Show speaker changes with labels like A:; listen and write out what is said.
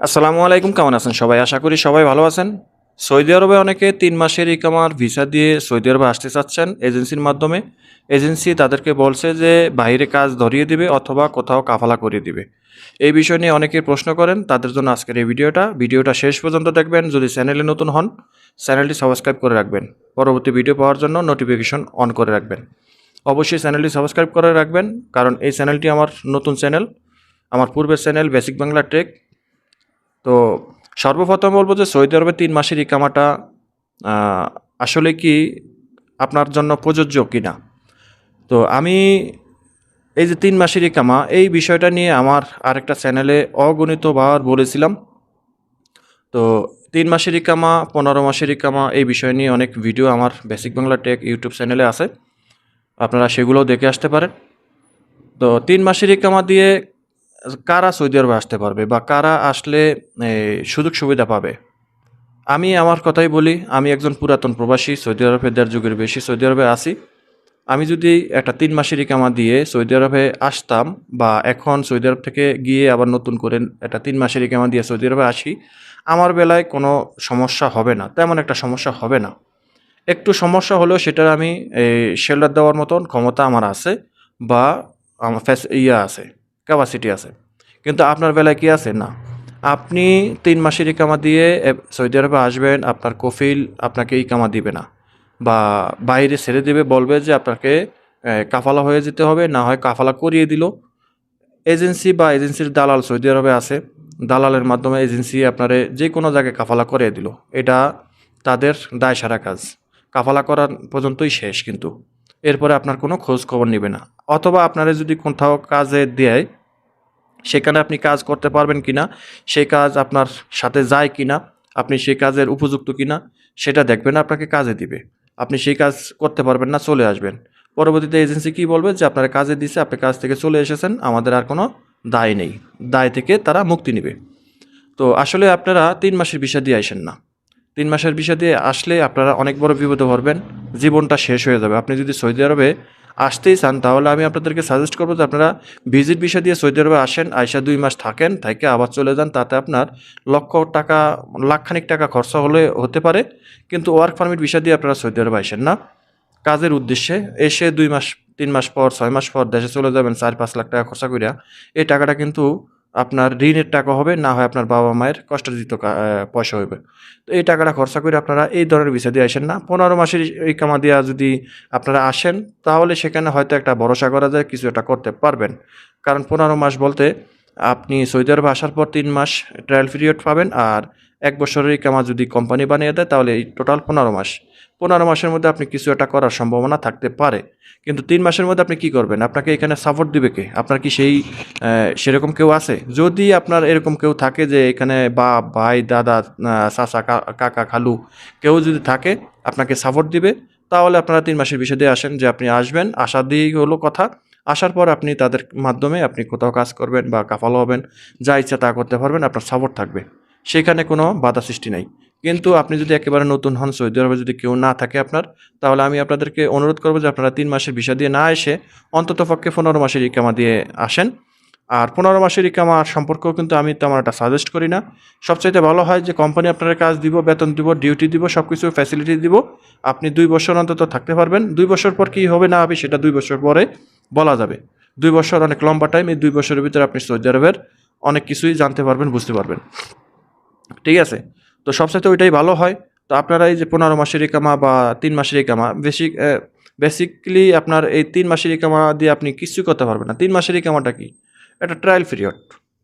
A: আসসালামু আলাইকুম, কেমন আছেন সবাই? আশা করি সবাই ভালো আছেন। সৌদি আরবে অনেকে তিন মাসের ইকামার ভিসা দিয়ে সৌদি আরবে আসতে চাচ্ছেন এজেন্সির মাধ্যমে। এজেন্সি তাদেরকে বলছে যে বাইরে কাজ ধরিয়ে দিবে অথবা কোথাও কাফালা করিয়ে দিবে। এই বিষয় নিয়ে অনেকে প্রশ্ন করেন, তাদের জন্য আজকের এই ভিডিওটা। ভিডিওটা শেষ পর্যন্ত দেখবেন। যদি চ্যানেলে নতুন হন, চ্যানেলটি সাবস্ক্রাইব করে রাখবেন। পরবর্তী ভিডিও পাওয়ার জন্য নোটিফিকেশন অন করে রাখবেন। অবশ্যই চ্যানেলটি সাবস্ক্রাইব করে রাখবেন, কারণ এই চ্যানেলটি আমার নতুন চ্যানেল। আমার পূর্বের চ্যানেল বেসিক বাংলা টেক। তো সর্বপ্রথম বলব যে সৌদি আরবে তিন মাসের ইকামাটা আসলে কি আপনার জন্য প্রযোজ্য কি না তো আমি এই যে তিন মাসের ইকামা এই বিষয়টা নিয়ে আমার আরেকটা চ্যানেলে অগণিতবার বলেছিলাম। তো তিন মাসের ইকামা পনেরো মাসের ইকামা এই বিষয় নিয়ে অনেক ভিডিও আমার বেসিক বাংলা টেক ইউটিউব চ্যানেলে আছে। আপনারা সেগুলোও দেখে আসতে পারেন। তো তিন মাসের ইকামা দিয়ে কারা সৌদি আরবে আসতে পারবে বা কারা আসলে সুযোগ সুবিধা পাবে? আমি আমার কথাই বলি, আমি একজন পুরাতন প্রবাসী, সৌদি আরবে দেড় যুগের বেশি সৌদি আরবে আছি। আমি যদি একটা তিন মাসের ইকামা দিয়ে সৌদি আরবে আসতাম বা এখন সৌদি আরব থেকে গিয়ে আবার নতুন করে একটা তিন মাসের ইকামা দিয়ে সৌদি আরবে আসি, আমার বেলায় কোনো সমস্যা হবে না, তেমন একটা সমস্যা হবে না। একটু সমস্যা হলেও সেটার আমি শেল্টার দেওয়ার মতন ক্ষমতা আমার আছে বা আমার ফ্যাস ইয়ে আছে। ক্যাপাসিটি আছে। কিন্তু আপনার বেলায় কি আছে? না। আপনি তিন মাসের ইকামা দিয়ে সৌদি আরবে আসবেন, আপনার কফিল আপনাকে ইকামা দিবে না। বা বাইরে ছেড়ে দেবে, বলবে যে আপনাকে কাফালা হয়ে যেতে হবে, না হয় কাফালা করিয়ে দিল। এজেন্সি বা এজেন্সির দালাল সৌদি আরবে আছে। দালালের মাধ্যমে এজেন্সি আপনারে যে কোনো জায়গায় কাফালা করিয়ে দিল। এটা তাদের দায় সারা কাজ। কাফালা করার পর্যন্তই শেষ কিন্তু। এরপরে আপনার কোনো খোঁজ খবর নেবে না। অথবা আপনারা যদি কোথাও কাজে দেয়, সেখানে আপনি কাজ করতে পারবেন কিনা সেই কাজ আপনার সাথে যায় কিনা, আপনি সেই কাজের উপযুক্ত কিনা, সেটা দেখবেন, আপনাকে কাজে দিবে। আপনি সেই কাজ করতে পারবেন না, চলে আসবেন। পরবর্তীতে এজেন্সি কি বলবে যে, আপনার কাজে দিছে, আপনি কাজ থেকে চলে এসেছেন, আমাদের আর কোনো দায় নেই। দায় থেকে তারা মুক্তি নেবে। তো আসলে আপনারা তিন মাসের বিষয় দিয়ে আসেন না। তিন মাসের দিয়ে আসলে আপনারা অনেক বড় বিপদে পড়বেন, জীবনটা শেষ হয়ে যাবে। আপনি যদি সৌদি আরবে আসতেই চান, তাহলে আমি আপনাদেরকে সাজেস্ট করব যে আপনারা ভিজিট বিষয় দিয়ে সৌদি আরবে আসেন আইসা দুই মাস থাকেন থেকে আবার চলে যান, তাতে আপনার লক্ষ টাকা, লাখখানিক টাকা খরচা হলে হতে পারে, কিন্তু ওয়ার্ক পারমিট বিষয় দিয়ে আপনারা সৌদি আরবে আসেন না। কাজের উদ্দেশ্যে এসে দুই মাস, তিন মাস পর, ছয় মাস পর দেশে চলে যাবেন, চার পাঁচ লাখ টাকা খরচা করিয়া এই টাকাটা কিন্তু আপনার ঋণের টাকা হবে, না হয় আপনার বাবা মায়ের কষ্টার্জিত পয়সা হবে তো এই টাকাটা খরচা করে আপনারা এই ধরনের বিষয় দিয়ে আসেন না। পনেরো মাসের এই কামা দিয়া যদি আপনারা আসেন, তাহলে সেখানে হয়তো একটা ভরসা করা যায়, কিছু একটা করতে পারবেন। কারণ পনেরো মাস বলতে আপনি সৌদি আরবে আসার পর তিন মাস ট্রায়াল পিরিয়ড পাবেন আর এক বছরের কামা যদি কোম্পানি বানিয়ে দেয়, তাহলে এই টোটাল পনেরো মাস। পনেরো মাসের মধ্যে আপনি কিছু একটা করার সম্ভাবনা থাকতে পারে। কিন্তু তিন মাসের মধ্যে আপনি কি করবেন? আপনাকে এখানে সাপোর্ট দিবে কে? আপনার কি সেই সেরকম কেউ আছে? যদি আপনার এরকম কেউ থাকে যে এখানে বাপ, ভাই, দাদা কা- কাকা, খালু কেউ যদি থাকে, আপনাকে সাপোর্ট দিবে, তাহলে আপনারা তিন মাসের বিষয় দিয়ে আসেন যে আপনি আসবেন। আশা দিয়েই হলো কথা। আসার পর আপনি তাদের মাধ্যমে আপনি কোথাও কাজ করবেন বা কাফালো হবেন, যা ইচ্ছা তা করতে পারবেন, আপনার সাপোর্ট থাকবে। সেখানে কোনো বাধা সৃষ্টি নাই। কিন্তু আপনি যদি একেবারে নতুন হন, সৌদি আরবে যদি কেউ না থাকে আপনার, তাহলে আমি আপনাদেরকে অনুরোধ করব যে আপনারা তিন মাসের ভিসা দিয়ে না এসে অন্তত পক্ষে পনেরো মাসের ইকামা দিয়ে আসেন। আর পনেরো মাসের ইকামা সম্পর্কেও কিন্তু আমি তেমন একটা সাজেস্ট করি না। সবচাইতে ভালো হয় যে কোম্পানি আপনার কাজ দিব, বেতন দিব ডিউটি দিব সব কিছু ফ্যাসিলিটি দিব। আপনি দুই বছর অন্তত থাকতে পারবেন। দুই বছর পর কী হবে না হবে সেটা দুই বছর পরে বলা যাবে। দুই বছর অনেক লম্বা টাইম এই দুই বছরের ভিতরে আপনি সৌদি আরবের অনেক কিছুই জানতে পারবেন, বুঝতে পারবেন। ঠিক আছে? তো সবসাথে ওইটাই ভালো হয়। তো আপনারা এই যে পনেরো মাসের ইকামা বা তিন মাসের ইকামা বেশি বেসিকলি আপনার এই তিন মাসের ইকামা দিয়ে আপনি কিছু করতে পারবেন না। তিন মাসের ইকামাটা কি? এটা ট্রায়াল পিরিয়ড